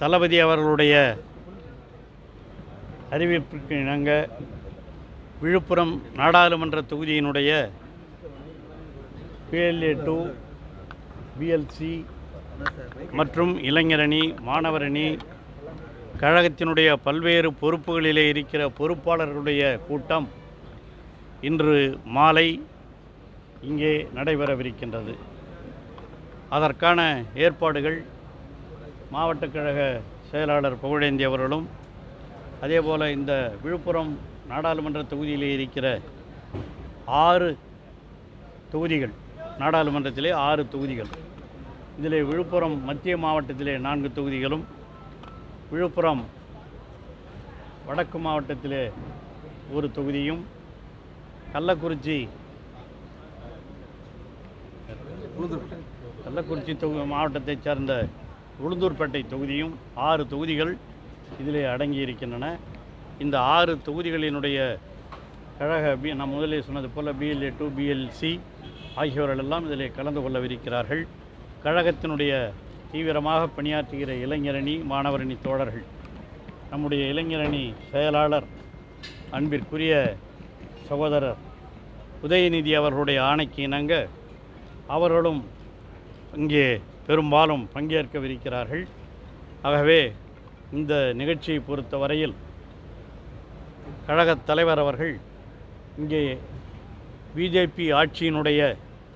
தளபதி அவர்களுடைய அறிவிப்பிற்கு இணங்க விழுப்புரம் நாடாளுமன்ற தொகுதியினுடைய பிஎல்ஏ டூ பிஎல்சி மற்றும் இளைஞரணி மாணவரணி கழகத்தினுடைய பல்வேறு பொறுப்புகளிலே இருக்கிற பொறுப்பாளர்களுடைய கூட்டம் இன்று மாலை இங்கே நடைபெறவிருக்கின்றது. அதற்கான ஏற்பாடுகள் மாவட்ட கழக செயலாளர் புகழேந்தி அவர்களும் அதேபோல் இந்த விழுப்புரம் நாடாளுமன்ற தொகுதியிலே இருக்கிற ஆறு தொகுதிகள் நாடாளுமன்றத்திலே ஆறு தொகுதிகள். இதில் விழுப்புரம் மத்திய மாவட்டத்திலே நான்கு தொகுதிகளும் விழுப்புரம் வடக்கு மாவட்டத்திலே ஒரு தொகுதியும் கள்ளக்குறிச்சி கள்ளக்குறிச்சி தொகு மாவட்டத்தைச் சேர்ந்த உளுந்தூர்பேட்டை தொகுதியும் ஆறு தொகுதிகள் இதிலே அடங்கி இருக்கின்றன இந்த ஆறு தொகுதிகளினுடைய கழக பி நான் முதலே சொன்னது போல் பிஎல்ஏ டூ பிஎல்சி ஆகியோர்கள் எல்லாம் இதிலே கலந்து கொள்ளவிருக்கிறார்கள். கழகத்தினுடைய தீவிரமாக பணியாற்றுகிற இளைஞரணி மாணவரணி தோழர்கள். நம்முடைய இளைஞரணி செயலாளர் அன்பிற்குரிய சகோதரர் உதயநிதி அவர்களுடைய ஆணைக்கு இணங்க அவர்களும் இங்கே பெரும்பாலும் பங்கேற்கவிருக்கிறார்கள். ஆகவே இந்த நிகழ்ச்சியை பொறுத்த வரையில் கழகத் தலைவர் அவர்கள் இங்கே பிஜேபி ஆட்சியினுடைய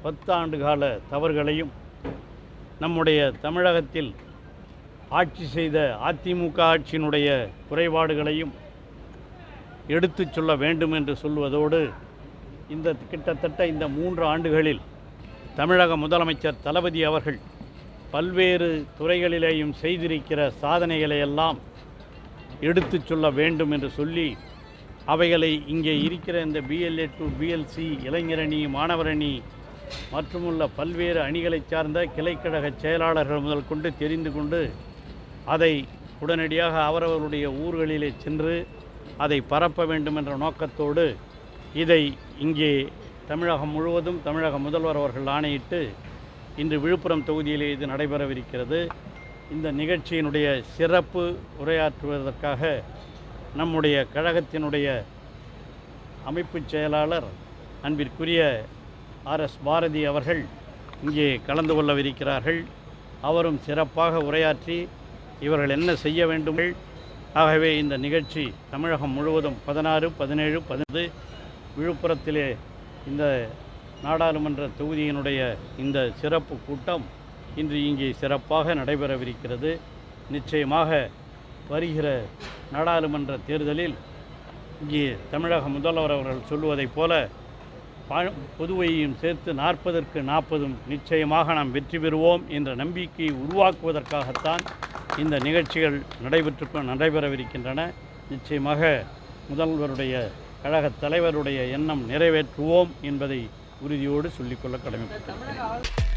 பத்தாண்டு கால தவறுகளையும் நம்முடைய தமிழகத்தில் ஆட்சி செய்த அதிமுக ஆட்சியினுடைய குறைபாடுகளையும் எடுத்துச் சொல்ல வேண்டும் என்று சொல்வதோடு இந்த கிட்டத்தட்ட இந்த மூன்று ஆண்டுகளில் தமிழக முதலமைச்சர் தளபதி அவர்கள் பல்வேறு துறைகளிலேயும் செய்திருக்கிற சாதனைகளை எல்லாம் எடுத்துச் சொல்ல வேண்டும் என்று சொல்லி அவைகளை இங்கே இருக்கிற இந்த பிஎல்ஏ டு பிஎல்சி இளைஞரணி மாணவரணி மற்றுமுள்ள பல்வேறு அணிகளைச் சார்ந்த கிளைக்கழக செயலாளர்கள் முதல் கொண்டு தெரிந்து கொண்டு அதை உடனடியாக அவரவருடைய ஊர்களிலே சென்று அதை பரப்ப வேண்டும் என்ற நோக்கத்தோடு இதை இங்கே தமிழகம் முழுவதும் தமிழக முதல்வர் அவர்கள் ஆணையிட்டு இன்று விழுப்புரம் தொகுதியிலே இது நடைபெறவிருக்கிறது. இந்த நிகழ்ச்சியினுடைய சிறப்பு உரையாற்றுவதற்காக நம்முடைய கழகத்தினுடைய அமைப்புச் செயலாளர் அன்பிற்குரிய ஆர்எஸ் பாரதி அவர்கள் இங்கே கலந்து கொள்ளவிருக்கிறார்கள். அவரும் சிறப்பாக உரையாற்றி இவர்கள் என்ன செய்ய வேண்டும்? ஆகவே இந்த நிகழ்ச்சி தமிழகம் முழுவதும் பதினாறு பதினேழு பதினெட்டு விழுப்புரத்திலே இந்த நாடாளுமன்ற தொகுதியினுடைய இந்த சிறப்பு கூட்டம் இன்று இங்கே சிறப்பாக நடைபெறவிருக்கிறது. நிச்சயமாக வருகிற நாடாளுமன்ற தேர்தலில் இங்கே தமிழக முதல்வர் அவர்கள் சொல்லுவதைப் போல பா- புதுவையையும் சேர்த்து நாற்பதற்கு நாற்பதும் நிச்சயமாக நாம் வெற்றி பெறுவோம் என்ற நம்பிக்கையை உருவாக்குவதற்காகத்தான் இந்த நிகழ்ச்சிகள் நடைபெற்று நடைபெறவிருக்கின்றன. நிச்சயமாக முதல்வருடைய கழகத் தலைவருடைய எண்ணம் நிறைவேற்றுவோம் என்பதை உறுதியோடு சொல்லிக்கொள்ள கடமைப்பட்டிருக்கிறேன்.